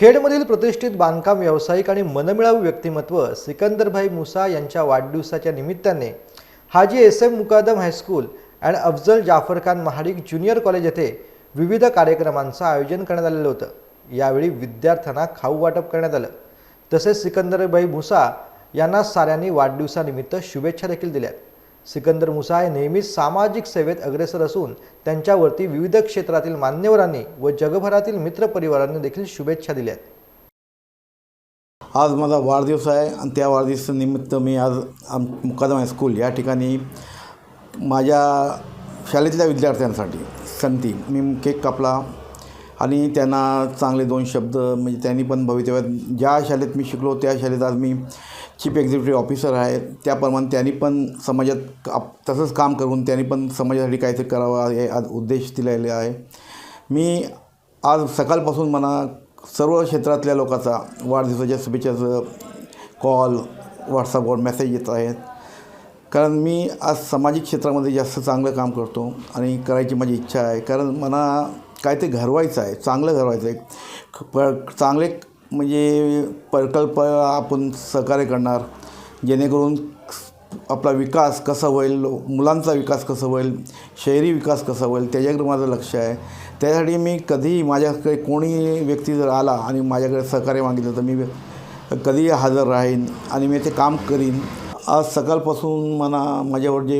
खेडमधील प्रतिष्ठित बांधकाम व्यावसायिक आणि मनमिळावू व्यक्तिमत्व सिकंदरभाई मुसा यांच्या वाढदिवसाच्या निमित्ताने Haji S M Mukadam high school and Afzal Jafar Khan Mahadik junior college येथे विविध कार्यक्रमांचं आयोजन करण्यात आलेलं होतं. यावेळी विद्यार्थ्यांना खाऊ वाटप करण्यात आलं. तसेच सिकंदरभाई मुसा यांना साऱ्यांनी वाढदिवसानिमित्त शुभेच्छा देखील दिल्या सिकंदर मुसा हे नेहमीच सामाजिक सेवेत अग्रेसर असून त्यांच्यावरती विविध क्षेत्रातील मान्यवरांनी व जगभरातील मित्रपरिवारांनी देखील शुभेच्छा दिल्यात आज माझा वाढदिवस आहे आणि त्या वाढदिवसानिमित्त मी आज आम मुकादम हायस्कूल या ठिकाणी माझ्या शाळेतल्या विद्यार्थ्यांसाठी संती मी केक कापला आणि त्यांना चांगले दोन शब्द म्हणजे त्यांनी पण भवितव्यात ज्या शाळेत मी शिकलो त्या शाळेत आज मी चीफ एक्झिक्युटिव्ह ऑफिसर आहे त्याप्रमाणे त्यांनी पण समाजात आप तसंच काम करून त्यांनी पण समाजासाठी काहीतरी करावं हे आज उद्देश दिलेले आहे. मी आज सकाळपासून मला सर्व क्षेत्रातल्या लोकांचा वाढदिवसाच्या शुभेच्छाचं कॉल व्हॉट्सअपवर मेसेज येत आहेत. कारण मी आज सामाजिक क्षेत्रामध्ये जास्त चांगलं काम करतो आणि करायची माझी इच्छा आहे. कारण मला काय ते आहे चांगलं घरवायचं आहे. प चांगले म्हणजे प्रकल्प आपण सहकार्य करणार जेणेकरून आपला विकास कसा होईल मुलांचा विकास कसा होईल शहरी विकास कसा होईल त्याच्याकडे माझं लक्ष आहे. त्यासाठी मी कधीही माझ्याकडे कोणी व्यक्ती जर आला आणि माझ्याकडे सहकार्य मागितलं तर मी कधीही हजर राहीन आणि मी ते काम करीन. आज सकाळपासून मला माझ्यावर जे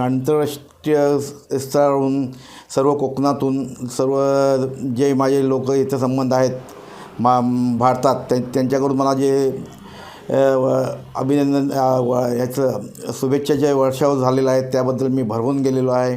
आंतरराष्ट्रीय स्तरावरून सर्व कोकणातून सर्व जे माझे लोक इथं संबंध आहेत मा भारतात त्या त्यांच्याकडून मला जे अभिनंदन याचं व- याचं शुभेच्छाचे वर्षाव झालेलं आहे त्याबद्दल मी भरवून गेलेलो आहे.